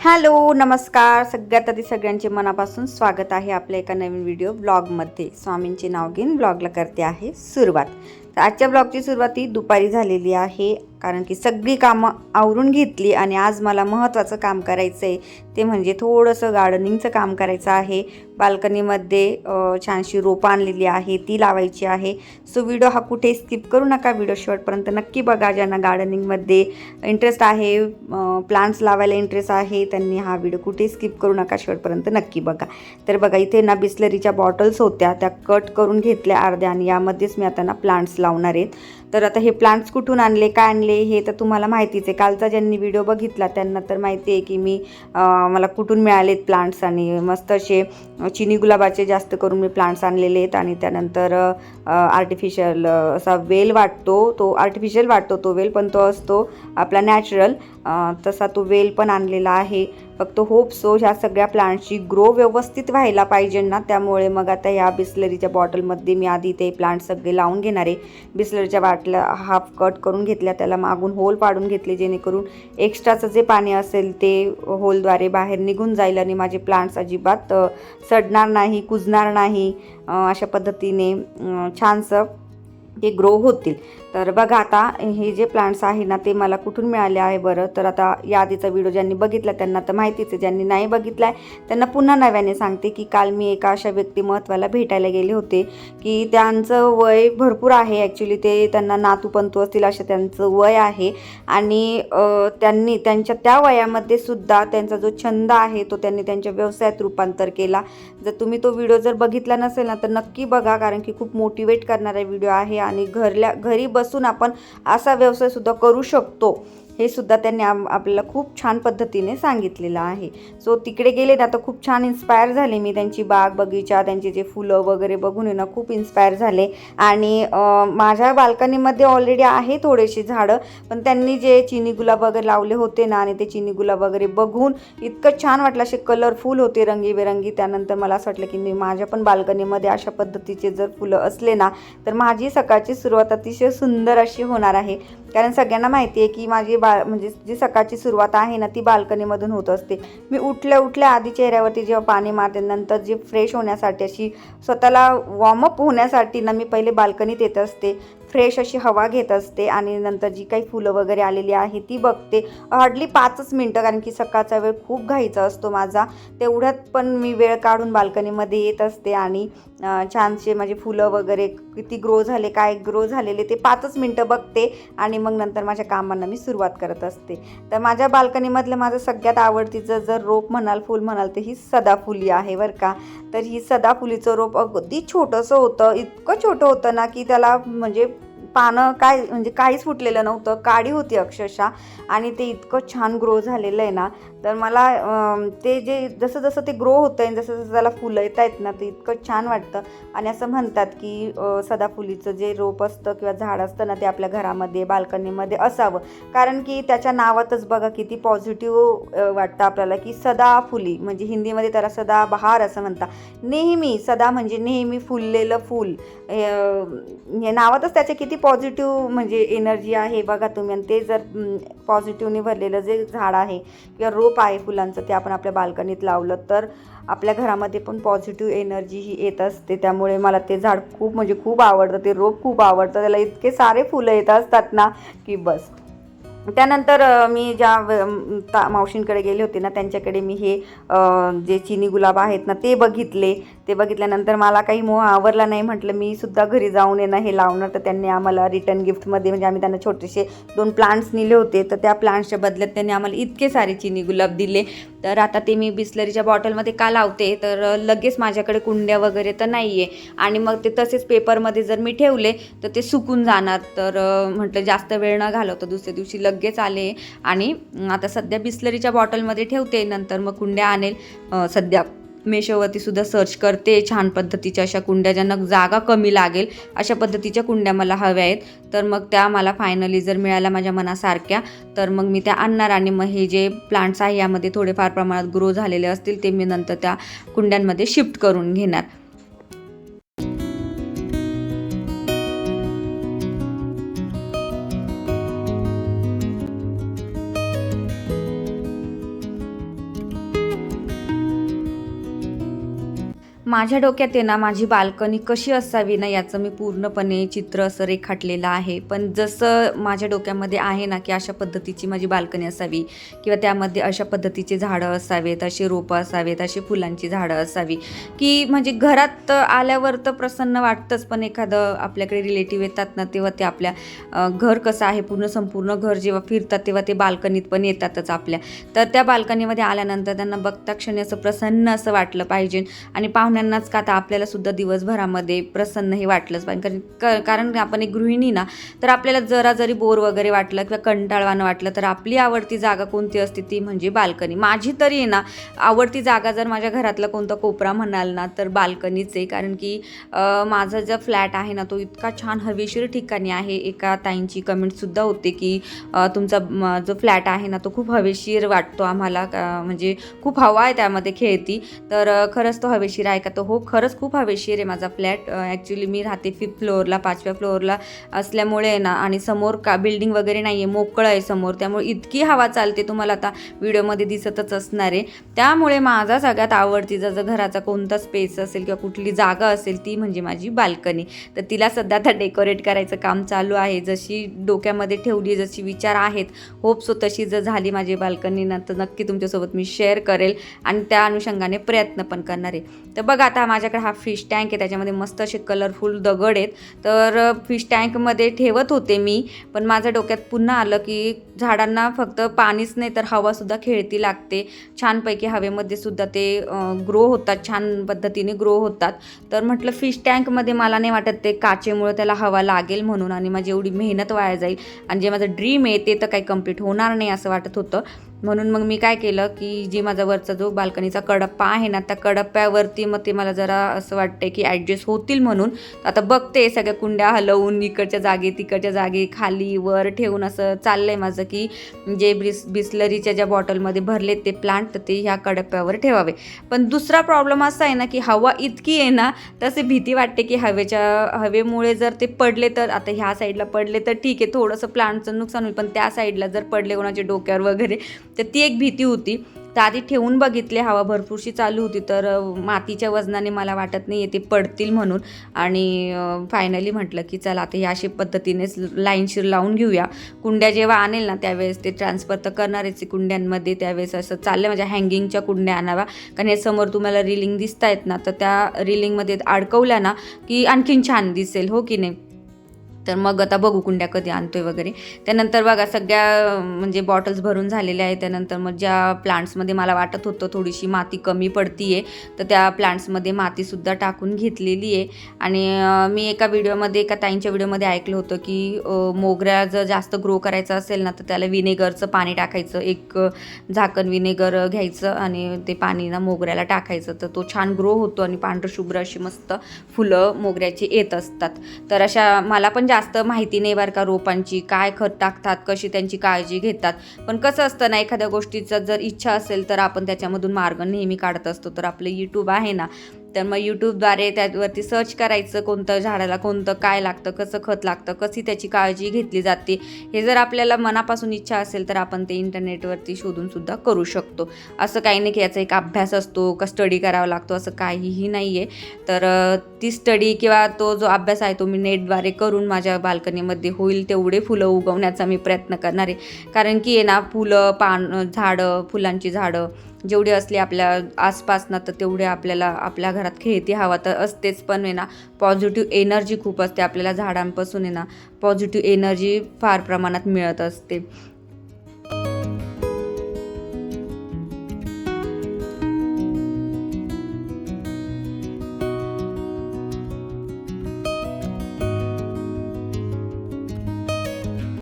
Hello नमस्कार. सगळ्यात आधी सगळ्यांचे मनापासून स्वागत आहे आपल्या एका नवीन व्हिडिओ ब्लॉगमध्ये. स्वामींचे नाव घेऊन ब्लॉगला करते आहे सुरुवात. तर आजच्या ब्लॉगची सुरुवात ही दुपारी झालेली आहे. कारण की सगळी कामं आवरून घेतली आणि आज मला महत्त्वाचं काम करायचं आहे ते म्हणजे थोडंसं गार्डनिंगचं काम करायचं आहे. बाल्कनीमध्ये छानशी रोपं आणलेली आहे ती लावायची आहे. सो व्हिडिओ हा कुठे स्किप करू नका. व्हिडिओ शेवटपर्यंत नक्की बघा. ज्यांना गार्डनिंगमध्ये इंटरेस्ट आहे प्लांट्स लावायला इंटरेस्ट आहे त्यांनी हा व्हिडिओ कुठे स्किप करू नका. शेवटपर्यंत नक्की बघा. तर बघा इथे ना बिस्लरीच्या बॉटल्स होत्या. त्या कट करून घेतल्या अर्ध्या आणि यामध्येच मी आता ना प्लांट्स लावणार आहेत तर आता हे प्लांट्स कुठून आणले काय आणले हे तर तुम्हाला माहितीच आहे. कालचा ज्यांनी व्हिडिओ बघितला त्यांना तर माहिती आहे की मी मला कुठून मिळालेत प्लांट्स आणि मस्त असे चिनी गुलाबाचे जास्त करून मी प्लांट्स आणलेले आहेत आणि त्यानंतर आर्टिफिशियल असा वेल वाटतो तो आर्टिफिशियल वाटतो तो वेल पण तो असतो आपला नॅचरल तसा तो वेल पण आणलेला आहे. फक्त होप सो ह्या सगळ्या प्लांट्सची ग्रो व्यवस्थित व्हायला पाहिजे ना. त्यामुळे मग आता ह्या बिस्लरीच्या बॉटलमध्ये मी आधी ते प्लांट सगळे लावून घेणार आहे. बिस्लरीच्या बाटल्या हाफ कट करून घेतल्या. त्याला मागून होल पाडून घेतले जेणेकरून एक्स्ट्राचं जे पाणी असेल ते होलद्वारे बाहेर निघून जाईल आणि माझे प्लांट्स अजिबात सडणार नाही कुजणार नाही. अशा पद्धतीने छानसं ते ग्रो होतील. तर बघा आता हे जे प्लांट्स आहे ना ते मला कुठून मिळाले आहे बरं? तर आता या आधीचा व्हिडिओ ज्यांनी बघितला त्यांना तर माहितीच आहे. ज्यांनी नाही बघितला आहे त्यांना पुन्हा नव्याने सांगते की काल मी एका अशा व्यक्तिमत्वाला भेटायला गेले होते की त्यांचं वय भरपूर आहे. ॲक्च्युली ते त्यांना नातू पंतू असतील असं त्यांचं वय आहे. आणि त्यांनी त्यांच्या त्या वयामध्ये सुद्धा त्यांचा जो छंद आहे तो त्यांनी त्यांच्या व्यवसायात रूपांतर केला. जर तुम्ही तो व्हिडिओ जर बघितला नसेल ना तर नक्की बघा कारण की खूप मोटिवेट करणारा व्हिडिओ आहे. आणि घरल्या घरी बसून आपण असा व्यवसायसुद्धा करू शकतो. हे सुद्धा त्यांनी आम आपल्याला खूप छान पद्धतीने सांगितलेलं आहे. सो तिकडे गेले ना तर खूप छान इन्स्पायर झाले. मी त्यांची बाग बगीचा त्यांचे जे फुलं वगैरे बघून आहे ना खूप इन्स्पायर झाले. आणि माझ्या बाल्कनीमध्ये ऑलरेडी आहे थोडेसे झाडं पण त्यांनी जे चिनी गुलाब वगैरे लावले होते ना आणि ते चिनी गुलाब वगैरे बघून इतकं छान वाटलं. असे कलरफुल होते रंगीबेरंगी. त्यानंतर मला असं वाटलं की मी माझ्या पण बाल्कनीमध्ये अशा पद्धतीचे जर फुलं असले ना तर माझी सकाळची सुरुवात अतिशय सुंदर अशी होणार आहे. कारण सगळ्यांना माहिती आहे की माझी बा म्हणजे जी सकाळची सुरुवात आहे ना ती बाल्कनीमधून होत असते. मी उठल्या उठल्या आधी चेहऱ्यावरती जेव्हा पाणी मारते नंतर जे फ्रेश होण्यासाठी अशी स्वतःला वॉर्मअप होण्यासाठी ना मी पहिले बाल्कनीत येत असते. फ्रेश अशी हवा घेत असते आणि नंतर जी काही फुलं वगैरे आलेली आहे ती बघते. हार्डली पाचच मिनटं कारण की सकाळचा वेळ खूप घाईचा असतो माझा. तेवढ्यात पण मी वेळ काढून बाल्कनीमध्ये येत असते आणि छानसे माझे फुलं वगैरे किती ग्रो झाले काय ग्रो झालेले ते पाचच मिनटं बघते आणि मग नंतर माझ्या कामांना मी सुरुवात करत असते. तर माझ्या बाल्कनीमधलं माझं सगळ्यात आवडतीचं जर रोप म्हणाल फुल म्हणाल तर ही सदाफुली आहे बरं का. तर ही सदाफुलीचं रोप अगदी छोटंसं होतं इतकं छोटं होतं ना की त्याला म्हणजे पानं काय म्हणजे काहीच फुटलेलं नव्हतं. काडी होती अक्षरशः. आणि ते इतकं छान ग्रो झालेलं आहे ना तर मला ते जे जसं जसं ते ग्रो होतं आहे जसं जसं त्याला फुलं येत आहेत ना ते इतकं छान वाटतं. आणि असं म्हणतात की सदाफुलीचं जे रोप असतं किंवा झाड असतं ना ते आपल्या घरामध्ये बाल्कनीमध्ये असावं. कारण की त्याच्या नावातच बघा किती पॉझिटिव्ह वाटतं आपल्याला की सदाफुली म्हणजे हिंदीमध्ये त्याला सदाबहार असं म्हणतात. नेहमी सदा म्हणजे नेहमी फुललेलं फूल हे नावातच त्याचे किती पॉझिटिव्ह म्हणजे एनर्जी आहे. बघा तुम्ही आणि ते जर पॉझिटिव्हने भरलेलं जे झाड आहे किंवा रोप आहे फुलांचं ते आपण आपल्या बाल्कनीत लावलं तर आपल्या घरामध्ये पण पॉझिटिव्ह एनर्जी ही येत असते. त्यामुळे मला ते झाड खूप म्हणजे खूप आवडतं. ते रोप खूप आवडतं. त्याला इतके सारे फुलं येत असतात ना की बस. त्यानंतर मी ज्या ता मावशींकडे गेले होते ना त्यांच्याकडे मी हे जे चिनी गुलाब आहेत ना ते बघितले. ते बघितल्यानंतर मला काही मोह आवरला नाही. म्हटलं मी सुद्धा घरी जाऊन येणं हे लावणार. तर त्यांनी आम्हाला रिटर्न गिफ्टमध्ये म्हणजे आम्ही त्यांना छोटेसे दोन प्लांट्स नेले होते. तर त्या प्लांट्सच्या बदल्यात त्यांनी आम्हाला इतके सारे चिनी गुलाब दिले. तर आता ते मी बिस्लरीच्या बॉटलमध्ये का लावते? तर लगेच माझ्याकडे कुंड्या वगैरे तर नाही आहे आणि मग ते तसेच पेपरमध्ये जर मी ठेवले तर ते सुकून जाणार. तर म्हटलं जास्त वेळ न घालवतं दुसऱ्या दिवशी लगेच आले. आणि आता सध्या बिस्लरीच्या बॉटलमध्ये ठेवते. नंतर मग कुंड्या आणेल. सध्या मेशोवरती सुद्धा सर्च करते. छान पद्धतीच्या अशा कुंड्या ज्यांना जागा कमी लागेल अशा पद्धतीच्या कुंड्या मला हव्या आहेत. तर मग त्या मला फायनली जर मिळाल्या माझ्या मनासारख्या तर मग मी त्या आणणार आणि मग हे जे प्लांट्स आहे यामध्ये थोडेफार प्रमाणात ग्रो झालेले असतील ते मी नंतर त्या कुंड्यांमध्ये शिफ्ट करून घेणार. माझ्या डोक्यात आहे ना माझी बाल्कनी कशी असावी ना याचं मी पूर्णपणे चित्र असं रेखाटलेलं आहे. पण जसं माझ्या डोक्यामध्ये आहे ना की अशा पद्धतीची माझी बाल्कनी असावी किंवा त्यामध्ये अशा पद्धतीचे झाडं असावेत अशी रोपं असावेत अशी फुलांची झाडं असावी. की म्हणजे घरात आल्यावर तर प्रसन्न वाटतंच पण एखादं आपल्याकडे रिलेटिव्ह येतात ना तेव्हा ते आपल्या घर कसं आहे पूर्ण संपूर्ण घर जेव्हा फिरतात तेव्हा ते बाल्कनीत पण येतातच आपल्या. तर त्या बाल्कनीमध्ये आल्यानंतर त्यांना बघता क्षणी असं प्रसन्न असं वाटलं पाहिजे. आणि पाहुण्यांनाच का आता आपल्याला सुद्धा दिवसभरामध्ये प्रसन्न हे वाटलंच पाहिजे. कारण क- कारण आपण एक गृहिणी ना तर आपल्याला जरा जरी बोर वगैरे वाटलं किंवा कंटाळवानं वाटलं तर आपली आवडती जागा कोणती असते ती म्हणजे बाल्कनी. माझी तरी आहे ना आवडती जागा जर माझ्या घरातला कोणता कोपरा म्हणाल ना तर बाल्कनीच आहे. कारण की माझा जो फ्लॅट आहे ना तो इतका छान हवेशीर ठिकाणी आहे. एका ताईंची कमेंटसुद्धा होते की तुमचा जो फ्लॅट आहे ना तो खूप हवेशीर वाटतो आम्हाला. म्हणजे खूप हवा आहे त्यामध्ये खेळती. तर खरंच तो हवेशीर आहे का तो हो खरंच खूप हवेशीर आहे माझा फ्लॅट. ॲक्च्युली मी राहते फिफ्थ फ्लोअरला पाचव्या फ्लोअरला असल्यामुळे आहे ना आणि समोर का बिल्डिंग वगैरे नाही आहे मोकळं आहे समोर. त्यामुळे इतकी हवा चालते तुम्हाला आता व्हिडिओमध्ये दिसतच असणार आहे. त्यामुळे माझा सगळ्यात आवडतीचा जर घराचा कोणता स्पेस असेल किंवा कुठली जागा असेल ती म्हणजे माझी बाल्कनी तर तिला सध्या आता डेकोरेट करायचं काम चालू आहे. जशी डोक्यामध्ये ठेवली जशी विचार आहेत होप सो तशी जर झाली माझी बाल्कनी ना तर नक्की तुमच्यासोबत मी शेअर करेल आणि त्या अनुषंगाने प्रयत्न पण करणार आहे. तर बघा आता माझ्याकडे हा फिश टँक आहे त्याच्यामध्ये मस्त असे कलरफुल दगड आहेत. तर फिश टँकमध्ये ठेवत होते मी पण माझ्या डोक्यात पुन्हा आलं की झाडांना फक्त पाणीच नाही तर हवासुद्धा खेळती लागते. छानपैकी हवेमध्ये सुद्धा ते ग्रो होतात छान पद्धतीने ग्रो होतात. तर म्हटलं फिश टँकमध्ये मला नाही वाटत ते काचेमुळे त्याला हवा लागेल म्हणून आणि माझी एवढी मेहनत वाया जाईल. आणि जे माझं ड्रीम आहे ते तर काही कंप्लीट होणार नाही असं वाटत होतं. म्हणून मग मी काय केलं की जी माझा वरचा जो बाल्कनीचा कडप्पा आहे ना त्या कडप्प्यावरती मग ते मला जरा असं वाटते की ॲडजस्ट होतील म्हणून. आता बघते सगळ्या कुंड्या हलवून इकडच्या जागे तिकडच्या जागे खाली वर ठेवून असं चाललंय माझं की जे बिस बिस्लरीच्या ज्या बॉटलमध्ये भरले ते प्लांट तर ते ह्या कडप्प्यावर ठेवावे. पण दुसरा प्रॉब्लेम असा आहे ना की हवा इतकी आहे ना तसे भीती वाटते की हवेच्या हवेमुळे जर ते पडले तर आता ह्या साईडला पडले तर ठीक आहे थोडंसं प्लांटचं नुकसान होईल पण त्या साईडला जर पडले कोणाच्या डोक्यावर वगैरे तर ती एक भीती होती. तर आधी ठेवून बघितले हवा भरपूरशी चालू होती तर मातीच्या वजनाने मला वाटत नाही ते पडतील म्हणून. आणि फायनली म्हटलं की चला आता ह्या अशी पद्धतीनेच लाईनशीर लावून घेऊया. कुंड्या जेव्हा आणेल ना त्यावेळेस ते ट्रान्सफर तर करणारच आहे कुंड्यांमध्ये. त्यावेळेस असं चाललं माझ्या हँगिंगच्या कुंड्या आणाव्या. कारण हे समोर तुम्हाला रिलिंग दिसत आहेत ना तर त्या रिलिंगमध्ये अडकवल्या ना की आणखीन छान दिसेल हो की नाही? तर मग आता बघू कुंड्या कधी आणतोय वगैरे. त्यानंतर बघा सगळ्या म्हणजे बॉटल्स भरून झालेल्या आहेत. त्यानंतर मग ज्या प्लांट्समध्ये मला वाटत होतं थोडीशी माती कमी पडतीये तर त्या प्लांट्समध्ये मातीसुद्धा टाकून घेतलेली आहे. आणि मी एका व्हिडिओमध्ये एका ताईंच्या व्हिडिओमध्ये ऐकलं होतं की मोगऱ्या जर जास्त ग्रो करायचा असेल ना तर त्याला विनेगरचं पाणी टाकायचं. एक झाकण विनेगर घ्यायचं आणि ते पाणी ना मोगऱ्याला टाकायचं. तर तो छान ग्रो होतो आणि पांढरशुभ्र अशी मस्त फुलं मोगऱ्याची येत असतात. तर अशा मला पण जास्त माहिती नाही बरं का रोपांची काय खत टाकतात कशी त्यांची काळजी घेतात. पण कसं असतं ना एखाद्या गोष्टीचं जर इच्छा असेल तर आपण त्याच्यामधून मार्ग नेहमी काढत असतो. तर आपलं यूट्यूब आहे ना तर मग यूट्यूबद्वारे त्यावरती सर्च करायचं कोणतं झाडाला कोणतं काय लागतं कसं खत लागतं कशी त्याची काळजी घेतली जाते हे जर आपल्याला मनापासून इच्छा असेल तर आपण ते इंटरनेटवरती शोधूनसुद्धा करू शकतो. असं काही नाही की याचा एक अभ्यास असतो का स्टडी करावा लागतो असं काहीही नाही आहे तर ती स्टडी किंवा तो जो अभ्यास आहे तो मी नेटद्वारे करून माझ्या बाल्कनीमध्ये होईल तेवढे फुलं उगवण्याचा मी प्रयत्न करणार आहे. कारण की आहे ना फुलं पान झाडं फुलांची झाडं जेवढी असली आपल्या आसपास ना तर तेवढे आपल्याला आपल्या घरात खेळती हवा तर असतेच. पण आहे ना पॉझिटिव्ह एनर्जी खूप असते आपल्याला झाडांपासून आहे ना पॉझिटिव्ह एनर्जी फार प्रमाणात मिळत असते.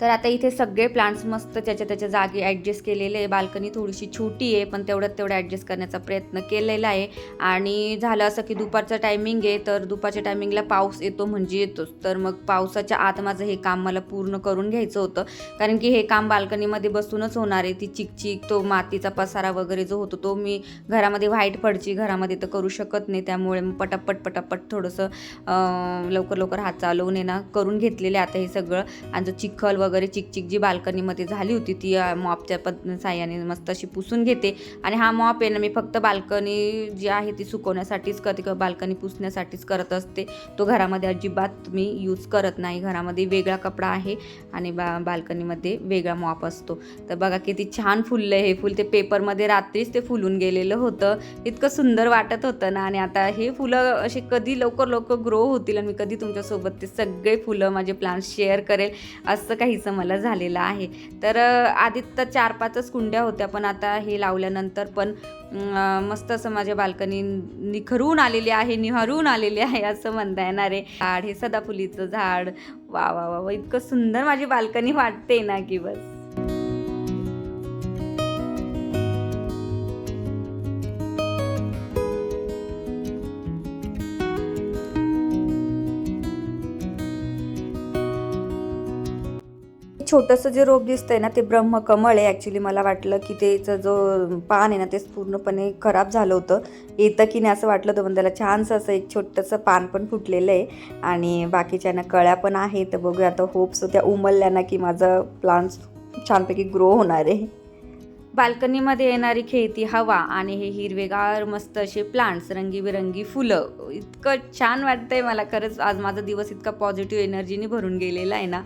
तर आता इथे सगळे प्लांट्स मस्त त्याच्या त्याच्या जागी ॲडजस्ट केलेले आहे. बाल्कनी थोडीशी छोटी आहे पण तेवढ्यात तेवढं ॲडजस्ट करण्याचा प्रयत्न केलेला आहे. आणि झालं असं की दुपारचं टायमिंग आहे तर दुपारच्या टायमिंगला पाऊस येतो म्हणजे येतोच. तर मग पावसाच्या आत माझं हे काम मला पूर्ण करून घ्यायचं होतं. कारण की हे काम बाल्कनीमध्ये बसूनच होणार आहे. ती चिकचिक तो मातीचा पसारा वगैरे जो होतो तो मी घरामध्ये व्हाईट पडची घरामध्ये तर करू शकत नाही. त्यामुळे मग पटापट पटापट थोडंसं लवकर लवकर हात चालवून येणं ना करून घेतलेले आता हे सगळं. आणि जो चिखल वगैरे वगैरे चिकचिक जी बाल्कनीमध्ये झाली होती ती मॉपच्या पद साह्याने मस्त अशी पुसून घेते. आणि हा मॉप आहे ना मी फक्त बाल्कनी जी आहे ती सुकवण्यासाठीच करते किंवा बाल्कनी पुसण्यासाठीच करत असते. तो घरामध्ये अजिबात मी यूज करत नाही. घरामध्ये वेगळा कपडा आहे आणि बा बाल्कनीमध्ये वेगळा मॉप असतो. तर बघा किती छान फुललं हे फुल. ते पेपरमध्ये रात्रीच ते फुलून गेलेलं होतं. इतकं सुंदर वाटत होतं ना. आणि आता हे फुलं असे कधी लवकर लवकर ग्रो होतील आणि मी कधी तुमच्यासोबत ते सगळे फुलं माझे प्लांट्स शेअर करेल. असं काही काहीसं मला झालेलं आहे. तर आधी तर चार पाचच कुंड्या होत्या पण आता हे लावल्यानंतर पण मस्त असं माझ्या बाल्कनी निखरून आलेली आहे निहरून आलेली आहे असं म्हणता येणार आहे. झाड हे सदाफुलीचं झाड. वा वा वा वा इतकं सुंदर माझी बाल्कनी वाटते ना की बस. छोटंसं जे रोप दिसतंय ना ते ब्रह्मकमळ आहे. ॲक्च्युली मला वाटलं की त्याचं जो पान आहे ना ते पूर्णपणे खराब झालं होतं. येतं की नाही असं वाटलं होतं पण त्याला छानसं असं एक छोटंसं पान पण फुटलेलं आहे. आणि बाकीच्या ना कळ्या पण आहे तर बघूया आता होप्स त्या उमलल्या ना की माझं प्लांट्स छानपैकी ग्रो होणार आहे. बाल्कनीमध्ये येणारी खेळती हवा आणि हे हिरवेगार मस्त असे प्लांट्स रंगीबेरंगी फुलं. इतकं छान वाटतंय मला. खरंच आज माझा दिवस इतका पॉझिटिव्ह एनर्जीने भरून गेलेला आहे ना.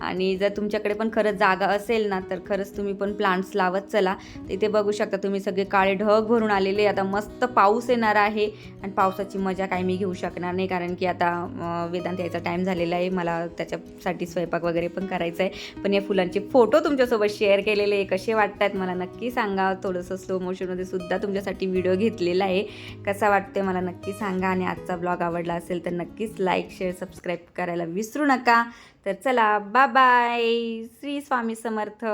आणि जर तुमच्याकडे पण खरंच जागा असेल ना तर खरंच तुम्ही पण प्लांट्स लावत चला. इथे बघू शकता तुम्ही सगळे काळे ढग भरून आलेले आता मस्त पाऊस येणार आहे आणि पावसाची मजा काय मी घेऊ शकणार नाही. कारण की आता वेदांत यायचा टाईम झालेला आहे. मला त्याच्यासाठी स्वयंपाक वगैरे पण करायचा आहे. पण या फुलांचे फोटो तुमच्यासोबत शेअर केलेले आहे. कसे वाटतात? मला नक्की नक्की सांगा. थोडंसं स्लो मोशनमध्ये सुद्धा तुमच्यासाठी व्हिडिओ घेतलेला आहे. कसा वाटते मला नक्की सांगा आणि आजचा ब्लॉग आवडला असेल तर नक्कीच लाईक शेअर सबस्क्राईब करायला विसरू नका. तर चला बा बाय श्री स्वामी समर्थ.